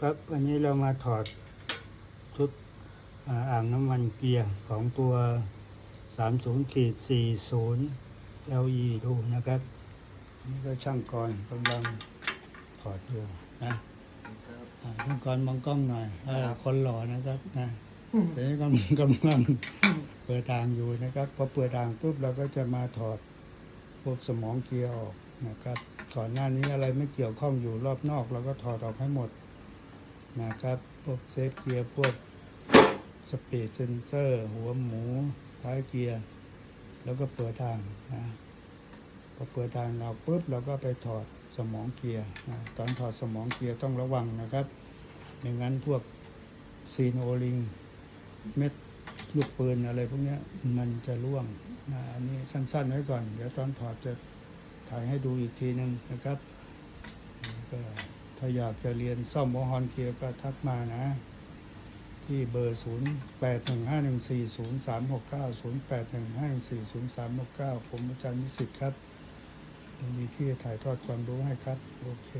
ครับอันนี้เรามาถอดชุดอ่าอ่างน้ำมันเกียร์ของตัว 30ขีด40 LE ดูนะครับอันนี่ก็ช่างกรกำลังถอดอยู่นะอ่าช่างกรมองกล้องหน่อยเออคนหล่อนะครับนะเดี๋ยวนี้กำลังกำลังเปิดทางอยู่นะครับพอเปิดทางปุ๊บเราก็จะมาถอดพวกสมองเกียร์ออกนะครับก่อนหน้านี้อะไรไม่เกี่ยวข้องอยู่รอบนอกเราก็ถอดออกให้หมด นะครับ พวกเซฟเกียร์ พวกสปีดเซนเซอร์ หัวหมู ท้ายเกียร์ แล้วก็เปิดทางนะพอเปิดทางเราปุ๊บเราก็ไปถอดสมองเกียร์นะตอนถอดสมองเกียร์ต้องระวังนะครับไม่งั้นพวกซีนโอลิงเม็ดลูกปืนอะไรพวกนี้มันจะร่วงนะอันนี้สั้นๆไว้ก่อน เดี๋ยวตอนถอดจะถ่ายให้ดูอีกทีหนึ่งนะครับก็ ถ้าอยากจะเรียนซ่อมวอฮอนเกียร์ก็ทักมานะ ที่เบอร์ 0 8 1 5 1 4 0 3 6 9 0 8 1 5 1 4 0 3 6 9 ผมอาจารย์นิสิตครับยินดีที่จะถ่ายทอดความรู้ให้ครับ โอเค